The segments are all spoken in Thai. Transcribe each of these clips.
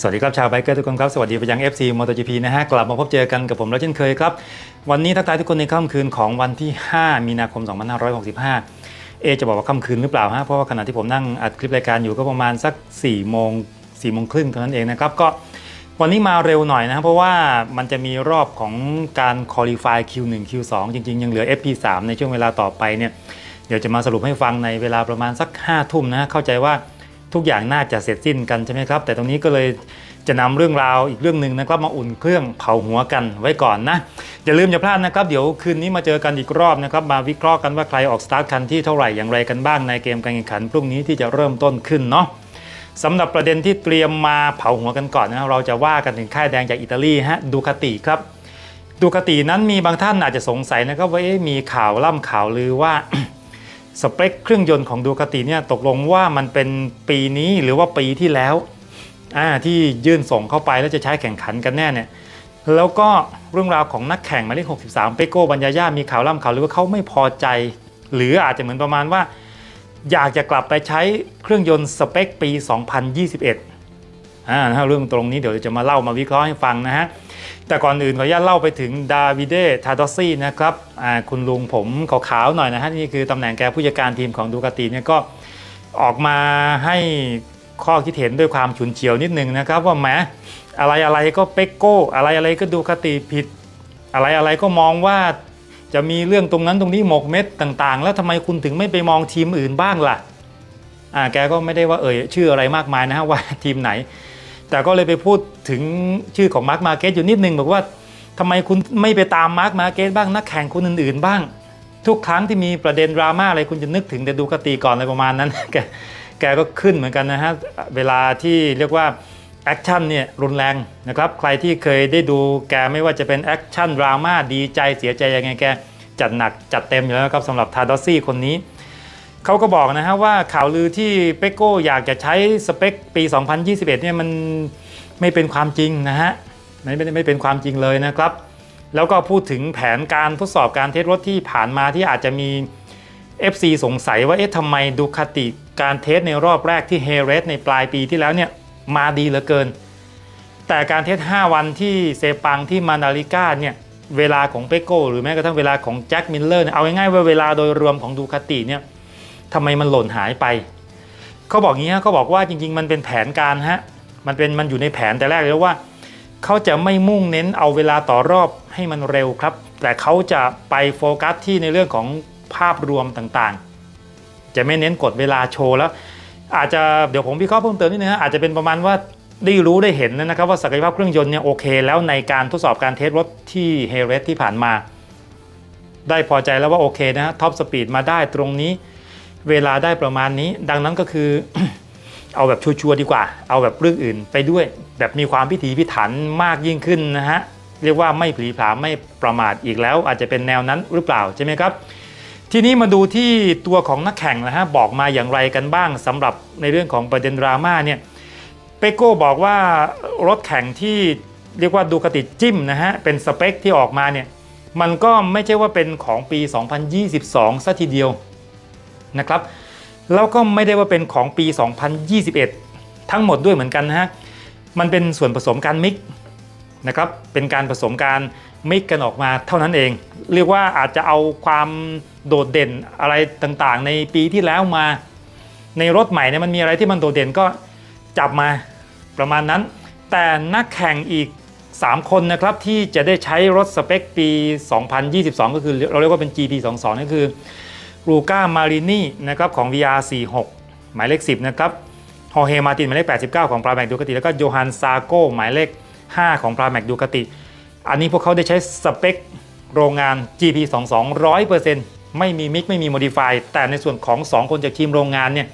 สวัสดีครับชาวไบเกอร์ทุกคนครับ สวัสดีไปยัง FC MotoGP นะฮะ กลับมาพบเจอกันกับผมแล้วเช่นเคยครับ วันนี้ทักทายทุกคนในค่ำคืนของวันที่ 5 มีนาคม 2565 เอจะบอกว่าค่ำคืนหรือเปล่าฮะ เพราะว่าขณะที่ผมนั่งอัดคลิปรายการอยู่ก็ประมาณสัก4โมง4โมงครึ่งเท่านั้นเองนะครับ ก็วันนี้มาเร็วหน่อยนะครับเพราะว่ามันจะมีรอบของการ qualify Q1 Q2 จริงๆ ยังเหลือ FP3 ในช่วงเวลาต่อไปเนี่ย เดี๋ยวจะมาสรุปให้ฟังในเวลาประมาณสัก5ทุ่มนะฮะเข้าใจว่า ทุกอย่างน่าจะเสร็จสิ้นกันใช่ไหมครับ แต่ตรงนี้ก็เลยจะนำเรื่องราวอีกเรื่องหนึ่งนะครับมาอุ่นเครื่องเผาหัวกันไว้ก่อนนะอย่าลืมอย่าพลาดนะครับ เดี๋ยวคืนนี้มาเจอกันอีกรอบนะครับ มาวิเคราะห์กันว่าใครออกสตาร์ทคันที่เท่าไหร่อย่างไรกันบ้างในเกมการแข่งขันพรุ่งนี้ที่จะเริ่มต้นขึ้นเนาะสำหรับประเด็นที่เตรียมมาเผาหัวกันก่อนนะเราจะว่ากันถึงค่ายแดงจากอิตาลีฮะดูคาติครับดูคาตินั้นมีบางท่านอาจจะสงสัยนะครับว่ามีข่าวล่ำข่าวลือว่า สเปคเครื่องยนต์ของดูคาติเนี่ยตกลงว่ามันเป็นปีนี้หรือว่าปีที่แล้วอ่าที่ยื่นส่งเข้าไปแล้วจะใช้แข่งขันกันแน่เนี่ยแล้วก็เรื่องราวของนักแข่งหมายเลข63 เปโก้บัญญาย่ามีข่าวล่ำข่าวหรือว่าเขาไม่พอใจ หรืออาจจะเหมือนประมาณว่า อยากจะกลับไปใช้เครื่องยนต์สเปคปี 2021อ่านะฮะเรื่องตรงนี้เดี๋ยวจะมาเล่ามาวิเคราะห์ให้ฟังนะฮะ แต่ก่อนอื่นขออนุญาตเล่าไปถึงดาวิเดทาดอซี่นะครับคุณลุงผมขาวๆหน่อยนะฮะนี่คือตำแหน่งแกผู้จัดการทีมของดูคาติเนี่ยก็ออกมาให้ข้อคิดเห็นด้วยความฉุนเฉียวนิดนึงนะครับว่าแหมอะไรอะไรก็เปกโก้อะไรอะไรก็ดูคาติผิด อะไรอะไรก็มองว่าจะมีเรื่องตรงนั้นตรงนี้หมกเม็ดต่างๆ แล้วทำไมคุณถึงไม่ไปมองทีมอื่นบ้างล่ะอ่าแกก็ไม่ได้ว่าเอ่ยชื่ออะไรมากมายนะฮะว่าทีมไหน แต่ก็เลยไปพูดถึงชื่อของมาร์คมาเก็ตอยู่นิดนึงบอกว่าทำไมคุณไม่ไปตามมาร์คมาเก็ตบ้างนักแข่งคนอื่นๆบ้าง ทุกครั้งที่มีประเด็นดราม่าอะไรคุณจะนึกถึงแต่ดูกติก่อนอะไรประมาณนั้น แกแกก็ขึ้นเหมือนกันนะฮะเวลาที่เรียกว่าแอคชั่นเนี่ยรุนแรงนะครับใครที่เคยได้ดูแกไม่ว่าจะเป็นแอคชั่นดราม่าดีใจเสียใจยังไงแกจัดหนักจัดเต็มอยู่แล้วครับสำหรับทาดอซี่คนนี้ เขาก็บอกนะฮะว่าข่าวลือที่เปโก้อยากจะใช้สเปคปี 2021 เนี่ยมันไม่เป็นความจริงนะฮะไม่ไม่ไม่เป็นความจริงเลยนะครับ แล้วก็พูดถึงแผนการทดสอบการเทสรถที่ผ่านมาที่อาจจะมี FC สงสัยว่าเอ๊ะทำไมดูคาติการเทสในรอบแรกที่เฮเรสในปลายปีที่แล้วเนี่ยมาดีเหลือเกิน แต่การเทส 5 วันที่เซปังที่มานาริก้าเนี่ยเวลาของเปโก้หรือแม้กระทั่งเวลาของแจ็คมิลเลอร์เนี่ยเอาง่ายๆว่าเวลาโดยรวมของดูคาติเนี่ย ทำไมมันหล่นหายไปเขาบอกงี้ฮะเขาบอกว่าจริง ๆ มันเป็นแผนการฮะมันเป็นมันอยู่ในแผนแต่แรกเลยว่าเขาจะไม่มุ่งเน้นเอาเวลาต่อรอบให้มันเร็วครับ แต่เขาจะไปโฟกัสที่ในเรื่องของภาพรวมต่างๆ จะไม่เน้นกดเวลาโชว์แล้ว อาจจะเดี๋ยวผมวิเคราะห์เพิ่มเติมนิดนึงฮะอาจจะเป็นประมาณว่าได้รู้ได้เห็นนะครับว่าศักยภาพเครื่องยนต์เนี่ยโอเค แล้วในการทดสอบการเทสรถที่เฮเรสที่ผ่านมา ได้พอใจแล้วว่าโอเคนะฮะท็อปสปีดมาได้ตรงนี้ เวลาได้ประมาณนี้ ดังนั้นก็คือ เอาแบบชัวร์ดีกว่า เอาแบบเรื่องอื่นไปด้วย แบบมีความพิถีพิถันมากยิ่งขึ้นนะฮะเรียกว่าไม่ผลีผลาไม่ประมาทอีกแล้ว อาจจะเป็นแนวนั้นหรือเปล่าใช่ไหมครับ ทีนี้มาดูที่ตัวของนักแข่งนะฮะบอกมาอย่างไรกันบ้างสำหรับในเรื่องของประเด็นดราม่าเนี่ยเปโก้บอกว่ารถแข่งที่เรียกว่าดูคติจิ้มนะฮะเป็นสเปคที่ออกมาเนี่ยมันก็ไม่ใช่ว่าเป็นของปี 2022ซะทีเดียว นะครับแล้วก็ไม่ได้ว่าเป็นของปี 2021 ทั้งหมดด้วยเหมือนกันนะฮะมันเป็นส่วนผสมการมิกนะครับเป็นการผสมการมิกกันออกมาเท่านั้นเอง เรียกว่าอาจจะเอาความโดดเด่นอะไรต่างๆ ในปีที่แล้วมา ในรถใหม่เนี่ยมันมีอะไรที่มันโดดเด่นก็จับมาประมาณนั้น แต่นักแข่งอีก 3 คนนะครับที่จะได้ใช้รถสเปคปี 2022 ก็คือเราเรียกว่าเป็น GP22 นั่นคือ ลูก้ามารินีนะครับของ VR46 หมายเลข 10 นะครับฮอเฮมาตินหมายเลข 89 ของปราแมกดูคติ แล้วก็โยฮันซาโกหมายเลข 5 ของปราแมกดูคติ อันนี้พวกเขาได้ใช้สเปคโรงงาน GP22 100%ไม่มีมิกไม่มีโมดิฟายแต่ในส่วนของ 2 คนจากทีมโรงงานเนี่ย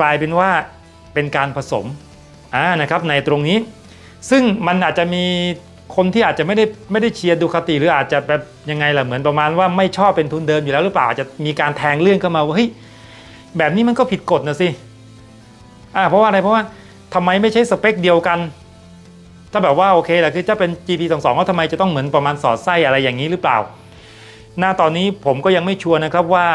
กลายเป็นว่าเป็นการผสมอ่านะครับในตรงนี้ ซึ่งมันอาจจะมี คนที่อาจจะไม่ได้ไม่ได้เชียร์ดูคาติหรืออาจจะแบบยังไงล่ะเหมือนประมาณว่าไม่ชอบเป็นทุนเดิมอยู่แล้วหรือเปล่าอาจจะมีการแทงเรื่องเข้ามาว่าเฮ้ยแบบนี้มันก็ผิดกฎนะสิอ่าเพราะว่าอะไรเพราะว่าทำไมไม่ใช่สเปคเดียวกัน ถ้าแบบว่าโอเคแหละคือจะเป็น GP22 ก็ทำไมจะต้องเหมือนประมาณสอดไส้อะไรอย่างนี้หรือเปล่า หน้าตอนนี้ผมก็ยังไม่ชัวร์นะครับว่า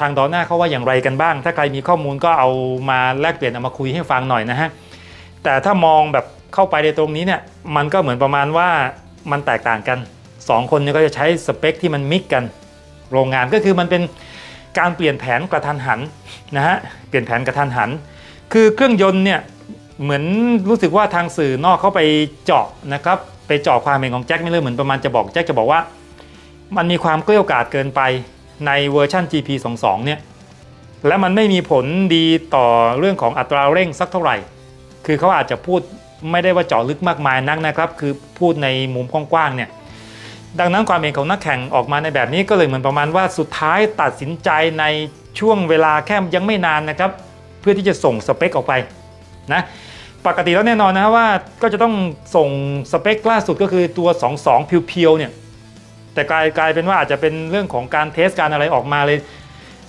ทางดอหน้าเขาว่าอย่างไรกันบ้าง ถ้าใครมีข้อมูลก็เอามาแลกเปลี่ยนเอามาคุยให้ฟังหน่อยนะฮะแต่ถ้ามองแบบ เข้าไปในตรงนี้เนี่ยมันก็เหมือนประมาณว่ามันแตกต่างกัน 2 คนเนี่ยก็จะใช้สเปคที่มันมิกกัน โรงงานก็คือมันเป็นการเปลี่ยนแผนกระทันหันนะฮะเปลี่ยนแผนกระทันหัน คือเครื่องยนต์เนี่ยเหมือนรู้สึกว่าทางสื่อนอกเข้าไปเจาะนะครับไปเจาะความเห็นของแจ็คไมิลเลอร์เหมือนประมาณจะบอกแจ็คจะบอกว่า มันมีความเกลี้ยกล่อมเกินไปในเวอร์ชัน GP 2 2เนี่ยและมันไม่มีผลดีต่อเรื่องของอัตราเร่งสักเท่าไหร่ คือเขาอาจจะพูด ไม่ได้ว่าเจาะลึกมากมายนักนะครับ คือพูดในมุมกว้างๆเนี่ยดังนั้นความเห็นของนักแข่งออกมาในแบบนี้ก็เลยเหมือนประมาณว่าสุดท้ายตัดสินใจในช่วงเวลาแค่ยังไม่นานนะครับ เพื่อที่จะส่งสเปคออกไปนะปกติแล้วแน่นอนนะว่าก็จะต้องส่งสเปคล่าสุดก็คือตัว 22เพียวๆเนี่ยแต่กลายกลายเป็นว่าอาจจะเป็นเรื่องของการเทสการอะไรออกมาเลย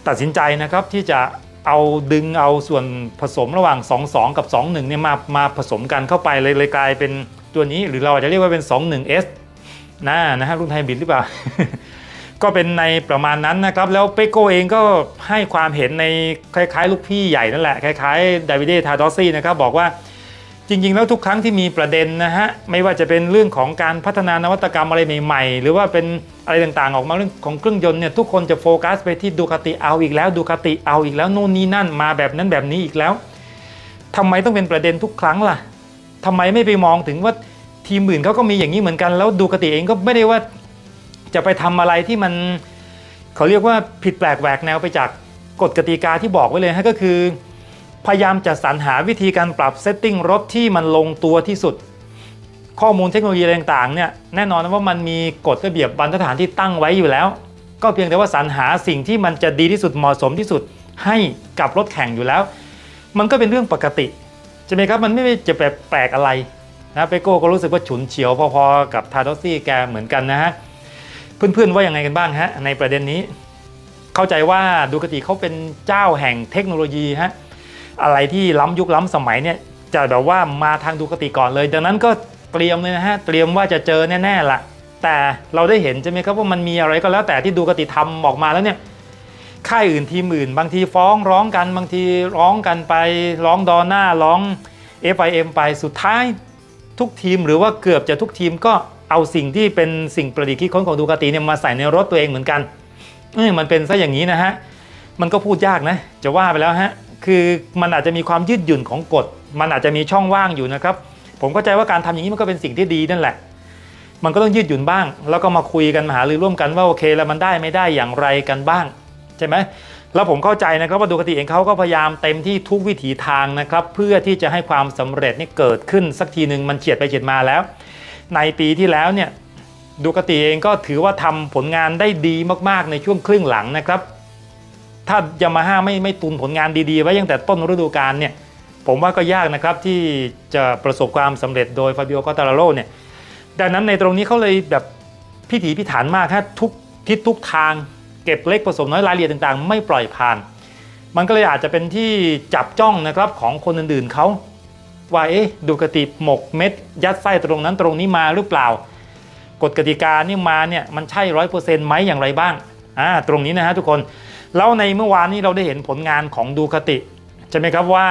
ตัดสินใจนะครับที่จะ เอาดึงเอาส่วนผสมระหว่าง 22 กับ 21เนี่ยมามาผสมกันเข้าไปเลยเลยกลายเป็นตัวนี้หรือเราอาจจะเรียกว่าเป็น 21S นะนะฮะรุ่นไฮบริดหรือเปล่า ก็เป็นในประมาณนั้นนะครับ แล้วเปโกเองก็ให้ความเห็นในคล้ายๆ ลูกพี่ใหญ่นั่นแหละ คล้ายๆดาวิดเดทาดอซี่นะครับบอกว่า จริง ๆ แล้วทุกครั้งที่มีประเด็นนะฮะไม่ว่าจะเป็นเรื่องของการพัฒนานวัตกรรมอะไรใหม่ๆ หรือว่าเป็นอะไรต่างๆ ออกมาเรื่องของเครื่องยนต์เนี่ยทุกคนจะโฟกัสไปที่ดูคาติเอาอีกแล้วดูคาติเอาอีกแล้วโน่นนี่นั่นมาแบบนั้นแบบนี้อีกแล้วทำไมต้องเป็นประเด็นทุกครั้งล่ะทำไมไม่ไปมองถึงว่าทีมอื่นเขาก็มีอย่างนี้เหมือนกัน แล้วดูคาติเองก็ไม่ได้ว่าจะไปทำอะไรที่มันเขาเรียกว่าผิดแปลกแหวกแนวไปจากกฎกติกาที่บอกไว้เลยฮะก็คือ พยายามจะสรรหาวิธีการปรับเซตติ้งรถที่มันลงตัวที่สุด ข้อมูลเทคโนโลยีต่างๆเนี่ยแน่นอนว่ามันมีกฎระเบียบบรรทัดฐานที่ตั้งไว้อยู่แล้ว ก็เพียงแต่ว่าสรรหาสิ่งที่มันจะดีที่สุดเหมาะสมที่สุดให้กับรถแข่งอยู่แล้ว มันก็เป็นเรื่องปกติใช่ไหมครับมันไม่จะแปลกอะไรนะเปโก้ก็รู้สึกว่าฉุนเฉียวพอๆกับทาร์ดอสซี่แกเหมือนกันนะฮะเพื่อนๆว่ายังไงกันบ้างฮะในประเด็นนี้ เข้าใจว่าดูกติเขาเป็นเจ้าแห่งเทคโนโลยีฮะ อะไรที่ล้ำยุคล้ำสมัยเนี่ยจะแบบว่ามาทางดูกติก่อนเลย ดังนั้นก็เตรียมเลยนะฮะเตรียมว่าจะเจอแน่ๆละแต่เราได้เห็นใช่ไหมครับว่ามันมีอะไรก็แล้วแต่ที่ดูกติทำออกมาแล้วเนี่ยค่ายอื่นทีมอื่น บางทีฟ้องร้องกันบางทีร้องกันไปร้องดอหน้าร้อง FIM ไปสุดท้ายทุกทีมหรือว่าเกือบจะทุกทีมก็เอาสิ่งที่เป็นสิ่งประดิษฐ์คิดค้นของดูคติเนี่ยมาใส่ในรถตัวเองเหมือนกันเอ้ยมันเป็นซะอย่างนี้นะฮะมันก็พูดยากนะจะว่าไปแล้วฮะ คือมันอาจจะมีความยืดหยุ่นของกฎ มันอาจจะมีช่องว่างอยู่นะครับ ผมเข้าใจว่าการทำอย่างนี้มันก็เป็นสิ่งที่ดีนั่นแหละ มันก็ต้องยืดหยุ่นบ้าง แล้วก็มาคุยกันมาหารือร่วมกันว่าโอเคแล้วมันได้ไม่ได้อย่างไรกันบ้างใช่ไหมแล้วผมเข้าใจนะครับว่าดูคติเองเขาก็พยายามเต็มที่ทุกวิถีทางนะครับ เพื่อที่จะให้ความสำเร็จนี่เกิดขึ้นสักทีหนึ่งมันเฉียดไปเฉียดมาแล้ว ในปีที่แล้วเนี่ยดูคติเองก็ถือว่าทำผลงานได้ดีมากๆในช่วงครึ่งหลังนะครับ ถ้ายามาฮ่าไม่ไม่ตุนผลงานดีๆ ไว้ตั้งแต่ต้นฤดูกาลเนี่ยผมว่าก็ยากนะครับที่จะประสบความสำเร็จโดยฟาบิโอกอตาราโรเนี่ยดังนั้นในตรงนี้เขาเลยแบบพิถีพิถันมากฮะทุกทิศทุกทางเก็บเล็กผสมน้อยรายละเอียดต่างๆ ไม่ปล่อยผ่าน มันก็เลยอาจจะเป็นที่จับจ้องนะครับของคนอื่นๆเขาว่าเอ๊ะดูกติหมกเม็ด ยัดไส้ตรงนั้นตรงนี้มาหรือเปล่า กฎกติกานี่มาเนี่ยมันใช่ร้อยเปอร์เซ็นต์ไหมอย่างไรบ้างอ่าตรงนี้นะฮะทุกคน แล้วในเมื่อวานนี้เราได้เห็นผลงานของดูคติใช่ไหมครับว่า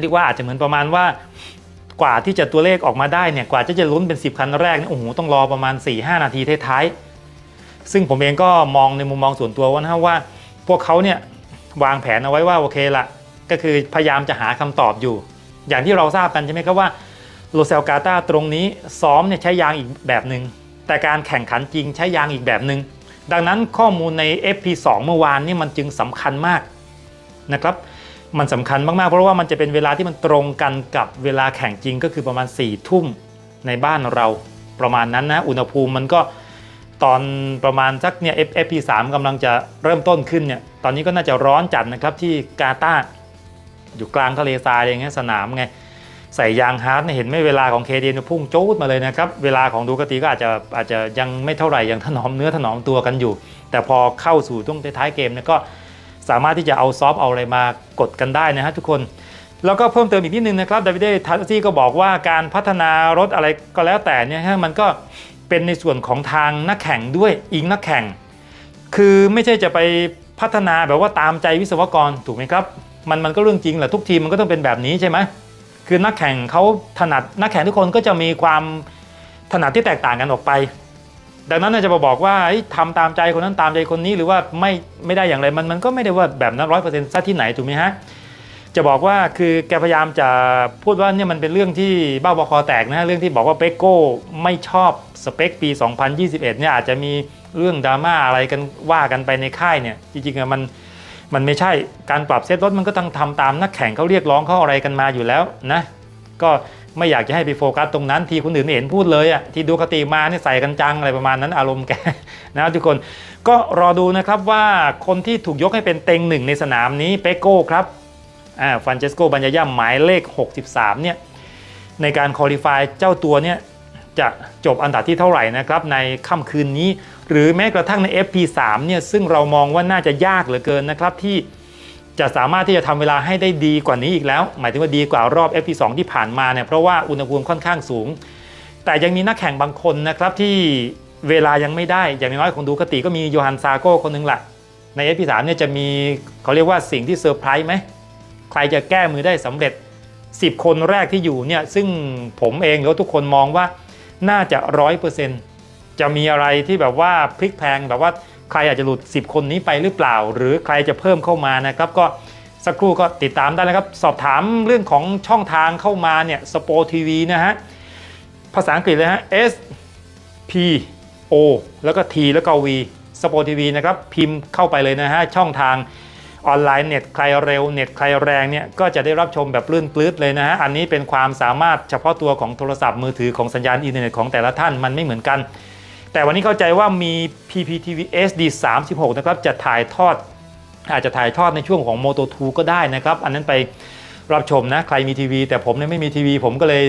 เรียกว่าอาจจะเหมือนประมาณว่ากว่าที่จะตัวเลขออกมาได้เนี่ยกว่าจะจะลุ้นเป็น 10 คันแรกเนี่ยโอ้โหต้องรอประมาณ 4-5 นาทีท้ายๆซึ่งผมเองก็มองในมุมมองส่วนตัวว่านะว่า พวกเขาเนี่ยวางแผนเอาไว้ว่าโอเคละก็คือพยายามจะหาคำตอบอยู่ อย่างที่เราทราบกันใช่ไหมครับว่าโรเซลกาตาตรงนี้ซ้อมเนี่ยใช้ยางอีกแบบหนึง่งแต่การแข่งขันจริงใช้ยางอีกแบบหนึง่ง ดังนั้นข้อมูลใน FP2 เมื่อวานนี่มันจึงสำคัญมากนะครับมันสำคัญมากๆ เพราะว่ามันจะเป็นเวลาที่มันตรงกันกับเวลาแข่งจริงก็คือประมาณ4ี่ทุ่มในบ้านเราประมาณนั้นนะอุณหภูมิมันก็ตอนประมาณสักเนี่ย FP3 กำลังจะเริ่มต้นขึ้นเนี่ยตอนนี้ก็น่าจะร้อนจัดนะครับที่กาตาร์อยู่กลางทะเลทรายอย่างเงี้ยสนามไง ใส่ยางฮาร์ดเห็นไม่เวลาของเคเดนพุ่งโจ๊ดมาเลยนะครับเวลาของดูกติก็อาจจะอาจจะยังไม่เท่าไหร่ยังถนอมเนื้อถนอมตัวกันอยู่ แต่พอเข้าสู่ช่วงท้ายเกมเนี่ยก็สามารถที่จะเอาซอฟเอาอะไรมากดกันได้นะฮะทุกคน แล้วก็เพิ่มเติมอีกนิดนึงนะครับดาวิดเดทัสซี่ก็บอกว่าการพัฒนารถอะไรก็แล้วแต่เนี่ยฮะมันก็เป็นในส่วนของทางนักแข่งด้วยอีกนักแข่ง คือไม่ใช่จะไปพัฒนาแบบว่าตามใจวิศวกรถูกไหมครับ มันมันก็เรื่องจริงแหละทุกทีมมันก็ต้องเป็นแบบนี้ใช่ไหม คือนักแข่งเขาถนัดนักแข่งทุกคนก็จะมีความถนัดที่แตกต่างกันออกไป ดังนั้นจะมาบอกว่าเอ้ยทำตามใจคนนั้นตามใจคนนี้หรือว่าไม่ไม่ได้อย่างไรมันมันก็ไม่ได้ว่าแบบนั้นร้อยเปอร์เซ็นต์ซะที่ไหนถูกไหมฮะจะบอกว่าคือแกพยายามจะพูดว่าเนี่ยมันเป็นเรื่องที่บ้าบอคอแตกนะเรื่องที่บอกว่าเปโก้ไม่ชอบสเปคปี 2021 เนี่ยอาจจะมีเรื่องดราม่าอะไรกันว่ากันไปในค่ายเนี่ยจริงๆอะมัน มันไม่ใช่การปรับเซตรถมันก็ต้องทำตามนักแข่งเขาเรียกร้องเขาอะไรกันมาอยู่แล้วนะก็ไม่อยากจะให้ไปโฟกัสตรงนั้น ทีคนอื่นเห็นพูดเลยอะที่ดูคติมาเนี่ยใส่กันจังอะไรประมาณนั้นอารมณ์แกนะทุกคนก็รอดูนะครับว่าคนที่ถูกยกให้เป็นเต็งหนึ่งในสนามนี้เปโก้ครับอ่าฟรานเชสโกบัญญาย่าหมายเลข 63เนี่ยในการคอลี่ฟายเจ้าตัวเนี่ยจะจบอันดับที่เท่าไหร่นะครับในค่ำคืนนี้ หรือแม้กระทั่งใน FP3 เนี่ยซึ่งเรามองว่าน่าจะยากเหลือเกินนะครับที่จะสามารถที่จะทำเวลาให้ได้ดีกว่านี้อีกแล้ว หมายถึงว่าดีกว่ารอบ FP2 ที่ผ่านมาเนี่ยเพราะว่าอุณหภูมิค่อนข้างสูง แต่ยังมีนักแข่งบางคนนะครับที่เวลายังไม่ได้ อย่างน้อยของดูคติก็มีโยฮันซาโก้คนหนึงแหละใน FP3 เนี่ยจะมีเขาเรียกว่าสิ่งที่เซอร์ไพรส์ไหมใครจะแก้มือได้สำเร็จ 10 คนแรกที่อยู่เนี่ยซึ่งผมเองหรือว่าทุกคนมองว่าน่าจะร้อยเปอร์เซ็นต์ จะมีอะไรที่แบบว่าพลิกแพงแบบว่าใครอาจจะหลุด 10 คนนี้ไปหรือเปล่า หรือใครจะเพิ่มเข้ามานะครับ ก็สักครู่ก็ติดตามได้นะครับ สอบถามเรื่องของช่องทางเข้ามาเนี่ยสปอร์ทีวีนะฮะภาษาอังกฤษเลยฮะ S P O แล้วก็ T แล้วก็ V สปอร์ทีวีนะครับพิมพ์เข้าไปเลยนะฮะช่องทางออนไลน์เน็ตใครเร็วเน็ตใครแรงเนี่ยก็จะได้รับชมแบบลื่นปลื้ดเลยนะฮะอันนี้เป็นความสามารถเฉพาะตัวของโทรศัพท์มือถือของสัญญาณอินเทอร์เน็ตของแต่ละท่านมันไม่เหมือนกัน แต่วันนี้เข้าใจว่ามี PPTV SD 36 นะครับ จะถ่ายทอด อาจจะถ่ายทอดในช่วงของ Moto 2 ก็ได้นะครับ อันนั้นไปรับชมนะ ใครมีทีวี แต่ผมเนี่ยไม่มีทีวี ผมก็เลย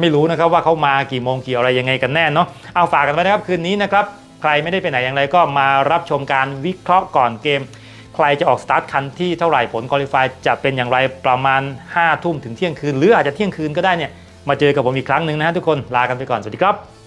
ไม่รู้นะครับว่าเขามากี่โมงกี่อะไรยังไงกันแน่เนาะเอาฝากกันไว้นะครับคืนนี้นะครับ ใครไม่ได้ไปไหนอย่างไรก็มารับชมการวิเคราะห์ก่อนเกม ใครจะออกสตาร์ทคันที่เท่าไหร่ผลคอลิฟายจะเป็นอย่างไรประมาณ5ทุ่มถึงเที่ยงคืน หรืออาจจะเที่ยงคืนก็ได้เนี่ยมาเจอกับผมอีกครั้งหนึ่งนะฮะทุกคนลากันไปก่อนสวัสดีครับ